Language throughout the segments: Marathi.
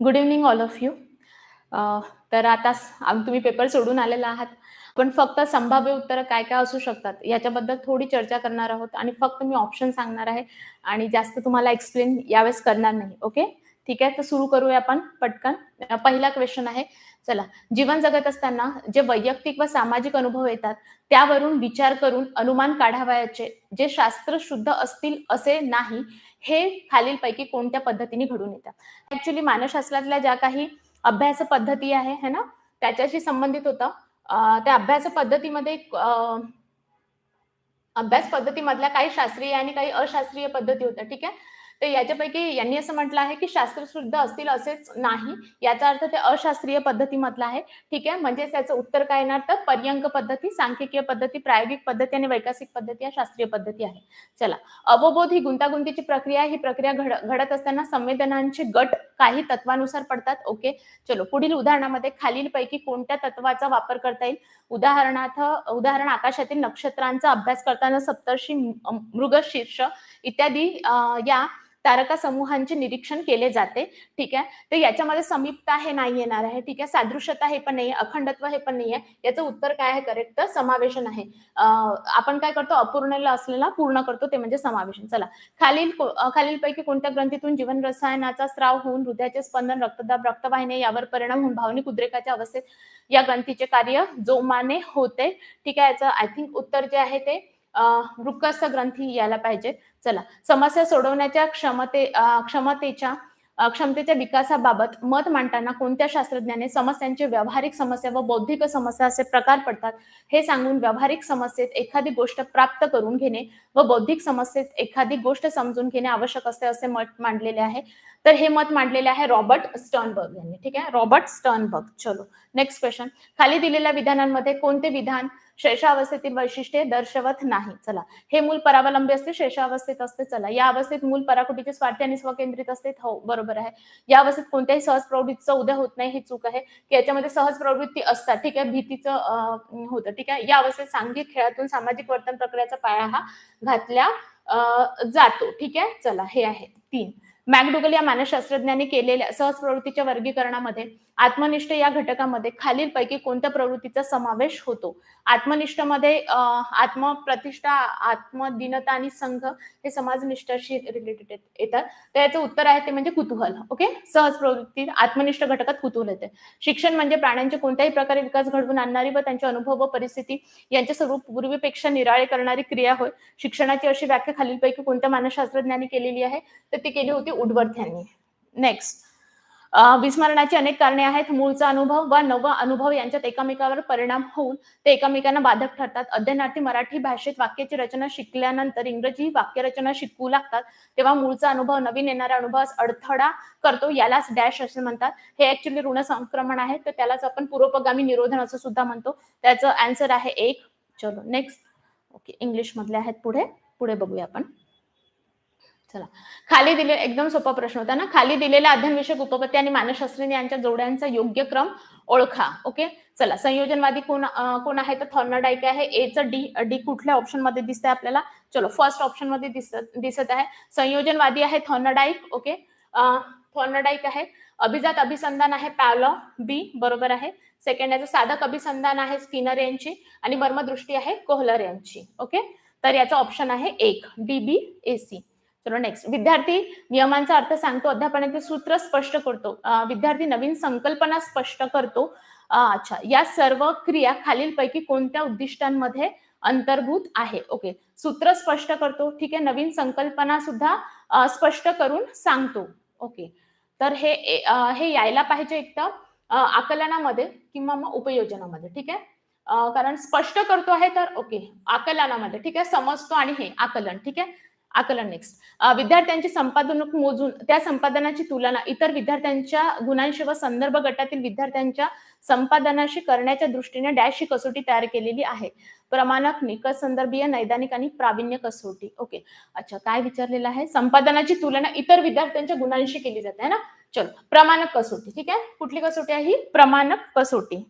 Good evening all of you तर आता तुम्ही पेपर सोडून आलेला आहात. पण फक्त संभाव्य उत्तरं काय काय असू शकतात याच्याबद्दल थोडी चर्चा करणार आहोत आणि फक्त मी ऑप्शन सांगणार आहे आणि जास्त तुम्हाला एक्सप्लेन यावेळेस करणार नाही ओके ठीक आहे? तर सुरू करूया आपण पटकन. पहिला क्वेश्चन आहे चला जीवन जगत असताना जे वैयक्तिक व सामाजिक अनुभव येतात त्यावरून विचार करून अनुमान काढावयाचे जे शास्त्र शुद्ध असतील असे नाही हे खालीलपैकी कोणत्या पद्धतीने घडून येतात? ऍक्च्युली मानसशास्त्रातल्या ज्या काही अभ्यास पद्धती आहे है ना? त्याच्याशी संबंधित होतं. त्या अभ्यास पद्धतीमध्ये अं, अभ्यास पद्धतीमधल्या काही शास्त्रीय आणि काही अशास्त्रीय पद्धती होत्या ठीक आहे? तर याच्यापैकी यांनी असं म्हटलं आहे की शास्त्रशुद्ध असतील असेच नाही. याचा अर्थ ते अशास्त्रीय पद्धती मधला आहे. ठीक आहे? म्हणजेच त्याचं उत्तर काय येणार? तर पर्यंक पद्धती सांख्यिकीय पद्धती प्रायोगिक पद्धती आणि वैकासिक पद्धती या शास्त्रीय पद्धती आहे. चला. अवबोध ही गुंतागुंतीची प्रक्रिया ही प्रक्रिया घड घडत असताना संवेदनांचे गट काही तत्वानुसार पडतात. ओके? चलो. पुढील उदाहरणामध्ये खालीलपैकी कोणत्या तत्वाचा वापर करता येईल? उदाहरणार्थ उदाहरण आकाशातील नक्षत्रांचा अभ्यास करताना सप्तर्षी मृगशीर्ष इत्यादी या तारका समूहांचे निरीक्षण केले जाते. ठीक आहे? तर याच्यामध्ये समीपता हे नाही येणार आहे. ठीक आहे? सादृश्यता हे पण नाही अखंडत्व हे पण नाही आहे याचं उत्तर काय आहे? करेक्ट तर समावेशन आहे. आपण काय करतो? अपूर्णला असलेला पूर्ण करतो. ते म्हणजे समावेशन. चला. खालील खालीलपैकी कोणत्या ग्रंथीतून जीवन रसायनाचा स्त्राव होऊन हृदयाचे स्पंदन रक्तदाब रक्तवाहिन्या यावर परिणाम होऊन भावनिक उद्रेकाच्या अवस्थेत या ग्रंथीचे कार्य जोमाने होते. ठीक आहे? याचं आय थिंक उत्तर जे आहे ते वृक्कस्थ ग्रंथी यायला पाहिजे. चला समस्या सोडवण्याच्या क्षमते क्षमतेच्या क्षमतेच्या विकासाबाबत मत मांडताना कोणत्या शास्त्रज्ञाने समस्यांचे व्यावहारिक समस्या व बौद्धिक समस्या असे प्रकार पडतात हे सांगून व्यावहारिक समस्येत एखादी गोष्ट प्राप्त करून घेणे व बौद्धिक समस्येत एखादी गोष्ट समजून घेणे आवश्यक असते असे मत मांडलेले आहे. तर हे मत मांडलेले आहे रॉबर्ट स्टर्नबर्ग यांनी ठीक आहे? रॉबर्ट स्टर्नबर्ग चलो नेक्स्ट क्वेश्चन खाली दिलेल्या विधानांमध्ये कोणते विधान शेषावस्थेतील वैशिष्ट्ये दर्शवत नाही. चला. हे मूल परावलंबी असते शेषावस्थेत असते चला. या अवस्थेत मूल पराकुटीचे स्वार्थी आणि स्वकेंद्रित असते हो बरोबर आहे. या अवस्थेत कोणत्याही सहज प्रवृत्तीचा उदय होत नाही ही चूक आहे. की याच्यामध्ये सहज प्रवृत्ती असतात. ठीक आहे भीतीचं होतं. ठीक आहे या अवस्थेत सांघिक खेळातून सामाजिक वर्तन प्रक्रियेचा पाया हा घातल्या जातो. ठीक आहे चला. हे आहे. तीन. मॅकडुगल या मानसशास्त्रज्ञांनी केलेल्या सहज प्रवृत्तीच्या वर्गीकरणामध्ये आत्मनिष्ठ या घटकामध्ये खालीलपैकी कोणत्या प्रवृत्तीचा समावेश होतो? आत्मनिष्ठमध्ये आत्मप्रतिष्ठा आत्मदिनता आणि संघ हे समाजनिष्ठाशी रिलेटेड येतात. तर याचं उत्तर आहे ते म्हणजे कुतूहल. ओके सहज प्रवृत्ती आत्मनिष्ठ घटकात कुतूहल येते. शिक्षण म्हणजे प्राण्यांचे कोणत्याही प्रकारे विकास घडवून आणणारी व त्यांचे अनुभव व परिस्थिती यांचे स्वरूप पूर्वीपेक्षा निराळे करणारी क्रिया होय. शिक्षणाची अशी व्याख्या खालीलपैकी कोणत्या मानसशास्त्रज्ञांनी केलेली आहे? तर ती केली होती उडवर्थ यांनी नेक्स्ट विस्मरणाची अनेक कारणे आहेत. मूळचा अनुभव वा नवा अनुभव यांच्यात एकामेकावर परिणाम होऊन ते एकमेकांना बाधक ठरतात. अध्ययनार्थी मराठी भाषेत वाक्याची रचना शिकल्यानंतर इंग्रजी वाक्यरचना शिकवू लागतात. तेव्हा मूळचा अनुभव नवीन येणारा अनुभवास अडथळा करतो. यालाच डॅश असे म्हणतात. हे ऍक्च्युली ऋण संक्रमण आहे. तर त्यालाच आपण पूर्वपगामी निरोधन असं सुद्धा म्हणतो. त्याचं अँसर आहे एक. चलो नेक्स्ट ओके इंग्लिश मधले आहेत पुढे. पुढे बघूया आपण. चला. खाली दिले एकदम सोपा प्रश्न होता ना? खाली दिलेला अध्ययनविषयक उपपत्ती आणि मानसशास्त्री यांच्या जोड्यांचा योग्य क्रम ओळखा. ओके? चला संयोजनवादी कोण कोण आहे? तर थॉर्नडाईक आहे. एचं डी डी कुठल्या ऑप्शनमध्ये दिसतंय आपल्याला? चलो फर्स्ट ऑप्शनमध्ये दिसत दिसत आहे. संयोजनवादी आहे थॉर्नडाईक. ओके? थॉर्नडाईक आहे. अभिजात अभिसंधान आहे पॅलो बी बरोबर आहे. सेकंड याचं साधक अभिसंधान आहे स्किनर यांची आणि मर्मदृष्टी आहे कोहलर यांची. ओके? तर याचा ऑप्शन आहे एक. डी बी ए सी चलो नेक्स्ट विद्यार्थी नियमांचा अर्थ सांगतो अध्यापनाचे सूत्र स्पष्ट करतो. विद्यार्थी नवीन संकल्पना स्पष्ट करतो. अच्छा या सर्व क्रिया खालीलपैकी कोणत्या उद्दिष्टांमध्ये अंतर्भूत आहे? ओके सूत्र स्पष्ट करतो ठीक आहे? नवीन संकल्पना सुद्धा स्पष्ट करून सांगतो. ओके तर हे हे यायला पाहिजे एक तर आकलनामध्ये किंवा मग उपयोजनामध्ये ठीक आहे? कारण स्पष्ट करतो आहे तर ओके आकलनामध्ये ठीक आहे? समजतो आणि हे आकलन ठीक आहे? आकलन नेक्स्ट विद्यार्थ्यांची संपादनक मोजून त्या संपादनाची तुलना इतर विद्यार्थ्यांच्या गुणांशी व संदर्भ गटातील विद्यार्थ्यांच्या संपादनाशी करण्याच्या दृष्टीने डॅश ही कसोटी तयार केलेली आहे. प्रमाणक निकष संदर्भीय नैदानिक आणि प्रावीण्य कसोटी. ओके. अच्छा काय विचारलेलं आहे? संपादनाची तुलना इतर विद्यार्थ्यांच्या गुणांशी केली जाते है ना? चल प्रमाणक कसोटी. ठीक आहे? कुठली कसोटी आहे ही? प्रमाणक कसोटी.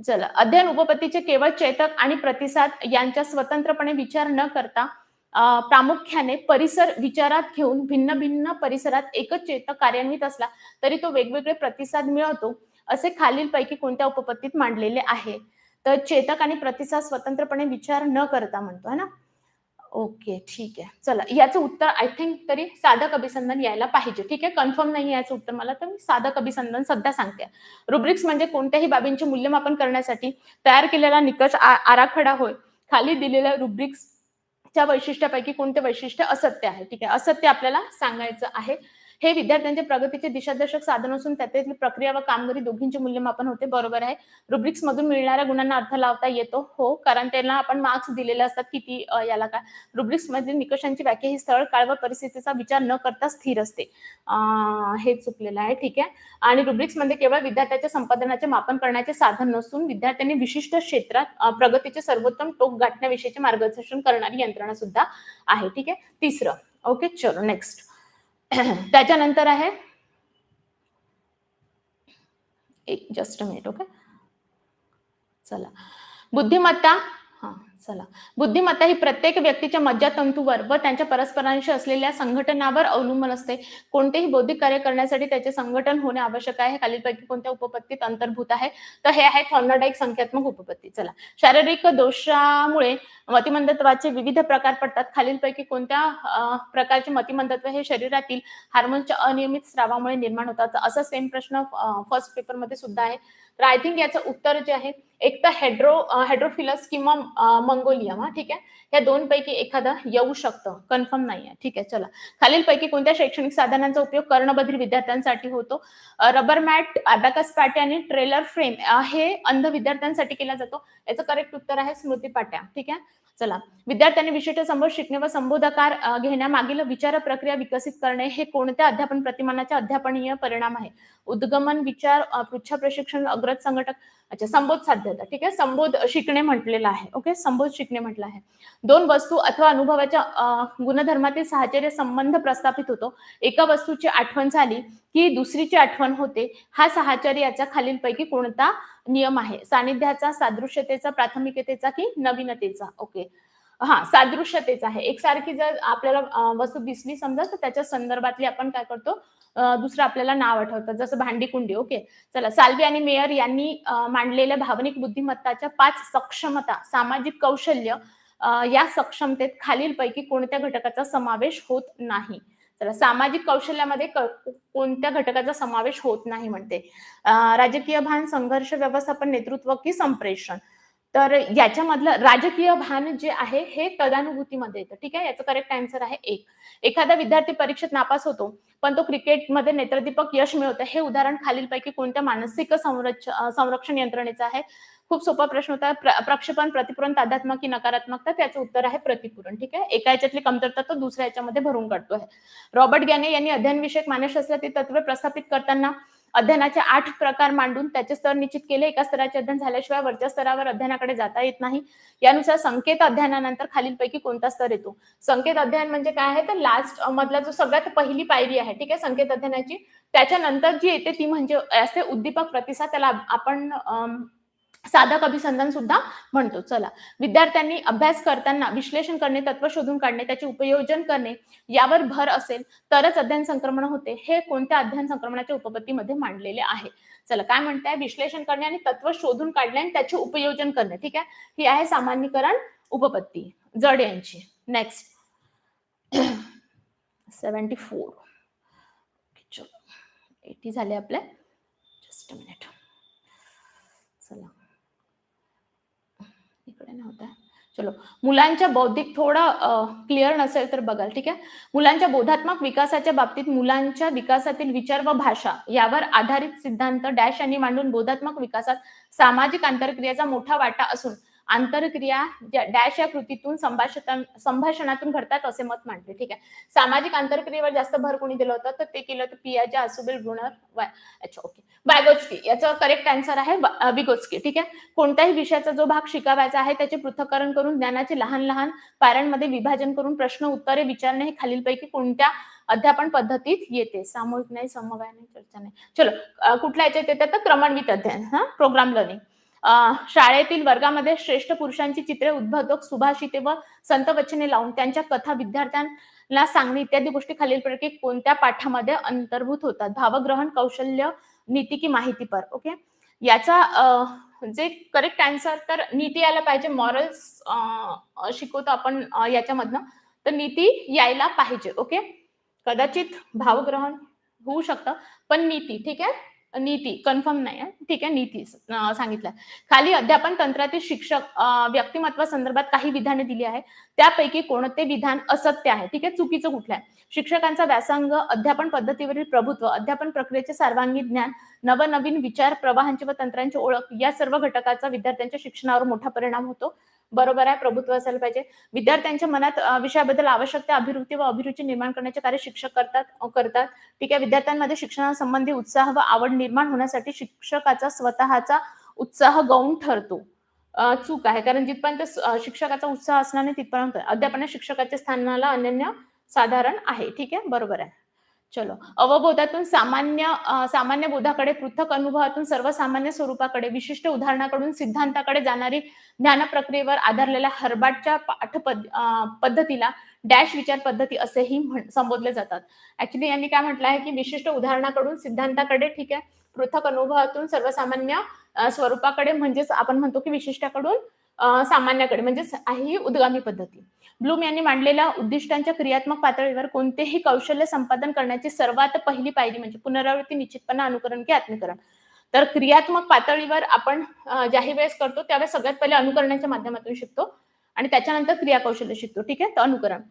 चला अध्ययन उपपत्तीचे केवळ चेतक आणि प्रतिसाद यांच्या स्वतंत्रपणे विचार न करता प्रामुख्याने परिसर विचारात घेऊन भिन्न भिन्न परिसरात एकच चेतक कार्यान्वित असला तरी तो वेगवेगळे प्रतिसाद मिळवतो असे खालीलपैकी कोणत्या उपपत्तीत मांडलेले आहे? तर चेतक आणि प्रतिसाद स्वतंत्रपणे विचार न करता म्हणतो है ना? ओके ठीक आहे. चला याचं उत्तर आय थिंक तरी साधक अभिसंदन यायला पाहिजे. ठीक आहे? कन्फर्म नाही याचं उत्तर मला तर मी साधक अभिसंदन सध्या सांगते. रुब्रिक्स म्हणजे कोणत्याही बाबींचे मूल्यमापन करण्यासाठी तयार केलेला निकष आ- आराखडा होय. खाली दिलेल्या रुब्रिक्स त्या वैशिष्ट्यापैकी कोणते वैशिष्ट्य असत्य आहे? ठीक आहे. असत्य आपल्याला सांगायचं आहे. हे विद्यार्थ्यांच्या प्रगतीचे दिशादर्शक साधन असून त्यातील प्रक्रिया व कामगिरी दोघींचे मूल्यमापन होते. बरोबर आहे. रुब्रिक्स मधून मिळणाऱ्या गुणांना अर्थ लावता येतो. हो कारण त्यांना आपण मार्क्स दिलेले असतात किती याला काय? रुब्रिक्स मधील निकषांची व्याख्या ही स्थळ काळ व परिस्थितीचा विचार न करता स्थिर असते. हे चुकलेलं आहे. ठीक आहे. आणि रुब्रिक्समध्ये केवळ विद्यार्थ्याच्या संपादनाचे मापन करण्याचे साधन नसून विद्यार्थ्यांनी विशिष्ट क्षेत्रात प्रगतीचे सर्वोत्तम टोक गाठण्याविषयीचे मार्गदर्शन करणारी यंत्रणा सुद्धा आहे. ठीक आहे. तिसरं. ओके चलो नेक्स्ट त्याच्यानंतर आहे. एक जस्ट मिनिट ओके चला. बुद्धिमत्ता हा चला. बुद्धिमत्ता ही प्रत्येक व्यक्तीच्या मज्जातंतूवर व त्यांच्या परस्परांशी असलेल्या संघटनावर अवलंबून असते. कोणतेही बौद्धिक कार्य करण्यासाठी त्याचे संघटन होणे आवश्यक आहे. खालीलपैकी कोणत्या उपपत्तीत अंतर्भूत आहे? तर हे आहे थॉर्नाडाईक संख्यात्मक उपपत्ती. चला. शारीरिक दोषामुळे मतिमंदत्वाचे विविध प्रकार पडतात. खालीलपैकी कोणत्या प्रकारचे मतिमंदत्व हे शरीरातील हार्मोनच्या अनियमित स्रावामुळे निर्माण होतात? असा सेम प्रश्न फर्स्ट पेपरमध्ये सुद्धा आहे. तर आय थिंक याचं उत्तर जे आहे एक तर हेड्रो हेड्रोफिलस किंवा मंगोलियम हा ठीक आहे? या दोन पैकी एखादं येऊ शकतं कन्फर्म नाही आहे ठीक आहे चला. खालीलपैकी कोणत्या शैक्षणिक साधनांचा उपयोग कर्णबधीर विद्यार्थ्यांसाठी होतो? रबर मॅट अबॅकस पाट्या आणि ट्रेलर फ्रेम हे अंध विद्यार्थ्यांसाठी केला जातो. याचं करेक्ट उत्तर आहे स्मृती पाट्या ठीक आहे? चला. विद्यार्थ्यांनी विशिष्ट संबोध शिकणे व संबोधकार घेण्यामागील विचार प्रक्रिया विकसित करणे हे कोणत्या अध्यापन प्रतिमानाच्या अध्यापनीय परिणाम आहे? उद्गमन विचार अ, पृच्छ प्रशिक्षण अग्रज संघटक अच्छा संबोध साध्यता ठीक आहे? संबोध शिकणे म्हटलेलं आहे ओके? संबोध शिकणे म्हटलं आहे. दोन वस्तू अथवा अनुभवाच्या गुणधर्मातील साहचर्य संबंध प्रस्थापित होतो. एका वस्तूची आठवण झाली की दुसरीची आठवण होते. हा साहचर्याचा खालीलपैकी कोणता नियम आहे? सानिध्याचा सादृश्यतेचा प्राथमिकतेचा की नवीनतेचा? ओके. हा सादृश्यतेचा आहे. एकसारखी जर आपल्याला वस्तू दिसली समजा तर त्याच्या संदर्भातली आपण काय करतो? दुसरं आपल्याला नाव आठवतं. जसं भांडी कुंडी ओके. चला साल्वी आणि मेयर यांनी मांडलेल्या भावनिक बुद्धिमत्ताच्या पाच सक्षमता सामाजिक कौशल्य या सक्षमतेत खालीलपैकी कोणत्या घटकाचा समावेश होत नाही? चला सामाजिक कौशल्यामध्ये कोणत्या घटकाचा समावेश होत नाही म्हणते. राजकीय भान संघर्ष व्यवस्थापन नेतृत्व की संप्रेषण? तर याच्यामधलं राजकीय भान जे आहे हे तदानुभूतीमध्ये येतं. ठीक आहे? याचं करेक्ट आन्सर आहे एक. एखादा विद्यार्थी परीक्षेत नापास होतो पण तो क्रिकेटमध्ये नेत्रदीपक यश मिळवतो. हे उदाहरण खालीलपैकी कोणत्या मानसिक संरक्षण यंत्रणेचं आहे? खूप सोपा प्रश्न होता. प्र- प्रक्षेपण प्रतिपूरण तादात्मक की नकारात्मकता त्याचं उत्तर आहे प्रतिपूरण ठीक आहे? एका याच्यातली कमतरता तो दुसऱ्या याच्यामध्ये भरून काढतो आहे रॉबर्ट गॅने यांनी अध्ययन विषयक मानसशास्त्रातील तत्वे प्रस्थापित करताना अध्ययनाचे आठ प्रकार मांडून त्याचे स्तर निश्चित केले. एका स्तराचे अध्ययन झाल्याशिवाय वरच्या स्तरावर अध्ययनाकडे जाता येत नाही. यानुसार संकेत अध्ययनानंतर खालीलपैकी कोणता स्तर येतो? संकेत अध्ययन म्हणजे काय आहे? तर लास्ट मधला जो सगळ्यात पहिली पायरी आहे ठीक आहे? संकेत अध्ययनाची. त्याच्यानंतर जी येते ती म्हणजे असते उद्दीपक प्रतिसाद. त्याला आपण साधक अभिसंधान सुद्धा म्हणतो. चला. विद्यार्थ्यांनी अभ्यास करताना विश्लेषण करणे तत्व शोधून काढणे त्याचे उपयोजन करणे यावर भर असेल तरच अध्ययन संक्रमण होते. हे कोणत्या अध्ययन संक्रमणाच्या उपपत्तीमध्ये मांडलेले आहे? चला काय म्हणताय? विश्लेषण करणे आणि तत्व शोधून काढणे आणि त्याचे उपयोजन करणे. ठीक आहे? ही आहे सामान्यीकरण उपपत्ती. जड यांची. नेक्स्ट सेवन्टी फोर चलो. एटी झाले आपले. जस्ट मिनिट चला. इकडे नव्हता. चलो. मुलांच्या बौद्धिक थोडं क्लिअर नसेल तर बघाल ठीक आहे? मुलांच्या बोधात्मक विकासाच्या बाबतीत मुलांच्या विकासातील विचार व भाषा यावर आधारित सिद्धांत डॅश यांनी मांडून बोधात्मक विकासात सामाजिक आंतरक्रियाचा मोठा वाटा असून आंतरक्रिया ज्या डॅश या कृतीतून संभाषण संभाषणातून घडतात असे मत मांडले. ठीक आहे. सामाजिक आंतरक्रियेवर जास्त भर कोणी दिलं होतं? तर ते केलं होतं पियाजा असुबेल ब्रुनर अच्छा ओके वॅगोत्स्की याचं करेक्ट आन्सर आहे विगोस्की विगोत्स्की. ठीक आहे. कोणत्याही विषयाचा जो भाग शिकावायचा आहे त्याचे पृथक्करण करून ज्ञानाचे लहान लहान पाऱ्यांमध्ये विभाजन करून प्रश्न उत्तरे विचारणे हे खालीलपैकी कोणत्या अध्यापन पद्धतीत येते? सामूहिक नाही समवाय नाही चर्चा नाही. चलो कुठल्या याच्यात येतात? तर क्रमान्वित अध्ययन हा? प्रोग्राम लर्निंग शाळेतील वर्गामध्ये श्रेष्ठ पुरुषांची चित्रे उद्बोधक सुभाषिते व संत वचने लावून त्यांच्या कथा विद्यार्थ्यांना सांगणे इत्यादी गोष्टी खालीलपैकी कोणत्या पाठामध्ये अंतर्भूत होतात? भावग्रहण कौशल्य नीती की माहितीपर? ओके? याचा जे करेक्ट आन्सर तर नीती यायला पाहिजे. मॉरल्स शिकवतो आपण याच्यामधनं. तर नीती यायला पाहिजे. ओके? कदाचित भावग्रहण होऊ शकतं पण नीती ठीक आहे? नीती कन्फर्म नाही आहे ठीक आहे नीती सांगितलं. खाली अध्यापन तंत्रातील शिक्षक व्यक्तिमत्व संदर्भात काही विधाने दिली आहे त्यापैकी कोणते विधान असत्य आहे? ठीक आहे चुकीचं कुठलं आहे? शिक्षकांचा व्यासंग अध्यापन पद्धतीवरील प्रभुत्व अध्यापन प्रक्रियेचे सर्वांगीण ज्ञान नवनवीन विचार प्रवाहांची व तंत्रांची ओळख या सर्व घटकाचा विद्यार्थ्यांच्या शिक्षणावर मोठा परिणाम होतो. बरोबर आहे प्रभुत्व असायला पाहिजे. विद्यार्थ्यांच्या मनात विषयाबद्दल आवश्यक त्या अभिरुची व अभिरुची निर्माण करण्याचे कार्य शिक्षक करतात करतात. ठीक आहे विद्यार्थ्यांमध्ये शिक्षणासंबंधी उत्साह व आवड निर्माण होण्यासाठी शिक्षकाचा स्वतःचा उत्साह गौण ठरतो. चूक आहे कारण जिथपर्यंत शिक्षकाचा उत्साह असणार नाही तिथपर्यंत अध्यापन शिक्षकाच्या स्थानाला अनन्य साधारण आहे. ठीक आहे बरोबर आहे. चलो. अवबोधातून सामान्य सामान्य बोधाकडे पृथक अनुभवातून सर्वसामान्य स्वरूपाकडे विशिष्ट उदाहरणाकडून सिद्धांताकडे जाणारी ज्ञान प्रक्रियेवर आधारलेल्या हर्बाटच्या पाठ पद- पद्धतीला डॅश विचार पद्धती असेही संबोधले जातात. ऍक्च्युली यांनी काय म्हटलं आहे की विशिष्ट उदाहरणाकडून सिद्धांताकडे ठीक आहे पृथक अनुभवातून सर्वसामान्य स्वरूपाकडे म्हणजेच आपण म्हणतो की विशिष्टाकडून सामान्याकडे म्हणजेच आहे ही उद्गामी पद्धती. ब्लूम यांनी मांडलेल्या उद्दिष्टांच्या क्रियात्मक पातळीवर कोणतेही कौशल्य संपादन करण्याची सर्वात पहिली पायरी म्हणजे पुनरावृत्ती निश्चितपणा अनुकरण की आत्मीकरण. तर क्रियात्मक पातळीवर आपण ज्याही वेळेस करतो त्यावेळेस सगळ्यात पहिले अनुकरणाच्या माध्यमातून शिकतो आणि त्याच्यानंतर क्रिया कौशल्य शिकतो. ठीक आहे? तर अनुकरण.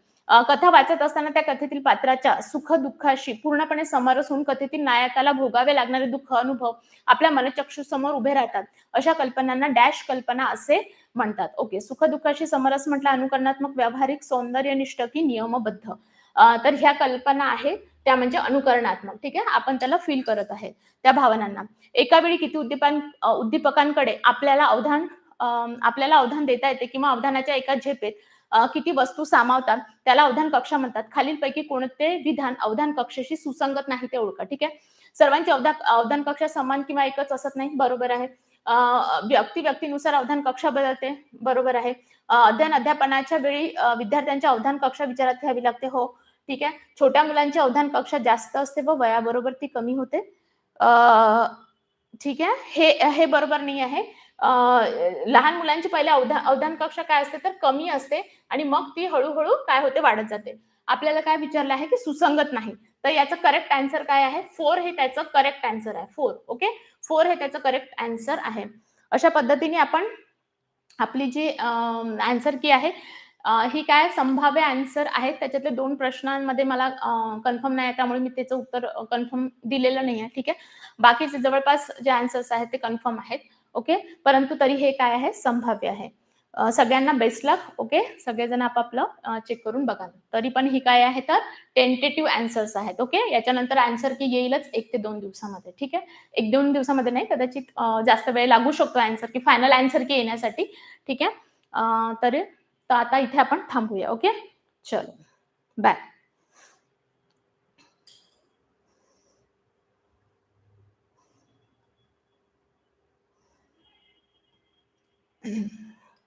कथा वाचत असताना त्या कथेतील पात्राच्या सुख दुःखाशी पूर्णपणे समरस होऊन कथेतील नायकाला भोगावे लागणारे दुःख अनुभव आपल्या मनचक्षुसमोर उभे राहतात. अशा कल्पनांना डॅश कल्पना असे म्हणतात. ओके सुखदुःखाशी समरस म्हटलं अनुकरणात्मक व्यावहारिक सौंदर्यनिष्ठ की नियमबद्ध तर ह्या कल्पना आहे त्या म्हणजे अनुकरणात्मक. ठीक आहे? आपण त्याला फील करत आहे त्या भावनांना. एका वेळी किती उद्दीपन उद्दीपकांकडे आपल्याला अवधान आपल्याला अवधान देता येते किंवा अवधानाच्या एका झेपेत किती वस्तू सामावतात त्याला अवधान कक्षा म्हणतात. खालीलपैकी कोणते विधान अवधान कक्षेशी सुसंगत नाही ते ओळखा. ठीक आहे? सर्वांची अवधान अवधान कक्षा समान किंवा एकच असत नाही? बरोबर आहे. व्यक्ती व्यक्तीनुसार अवधान कक्षा बदलते. बरोबर आहे. अध्ययन अध्यापनाच्या वेळी विद्यार्थ्यांच्या अवधान कक्षा विचारात घ्यावी लागते. हो. ठीक आहे. छोट्या मुलांची अवधान कक्षा जास्त असते व वयाबरोबर ती कमी होते. ठीक आहे. हे हे बरोबर नाही आहे. लहान मुलांची पहिले अवधान अवधान कक्षा काय असते तर कमी असते आणि मग ती हळूहळू काय होते? वाढत जाते. आपल्याला काय विचारलं आहे की सुसंगत नाही. तर याचं करेक्ट आन्सर काय आहे? फोर हे त्याचं करेक्ट आन्सर आहे. फोर ओके फोर हे त्याचं करेक्ट आन्सर आहे. अशा पद्धतीने आपण आपली जी आन्सर की आहे ही काय संभाव्य आन्सर आहेत? त्याच्यातले दोन प्रश्नांमध्ये मला कन्फर्म नाही आहे. त्यामुळे मी त्याचं उत्तर कन्फर्म दिलेलं नाही आहे. ठीक आहे? बाकीचे जवळपास जे आन्सर्स आहेत ते कन्फर्म आहेत. ओके परंतु तरी हे काय आहे? संभाव्य आहे. सगळ्यांना बेस्ट लक ओके सगळेजण आपापलं चेक करून बघा. तरी पण ही काय आहे तर टेंटेटिव्ह आन्सर्स आहेत ओके याच्यानंतर आन्सर की येईलच एक ते दोन दिवसामध्ये ठीक आहे? एक दोन दिवसामध्ये नाही कदाचित जास्त वेळ लागू शकतो आन्सर की फायनल आन्सर की येण्यासाठी ठीक आहे? तर आता इथे आपण थांबूया ओके चलो. बाय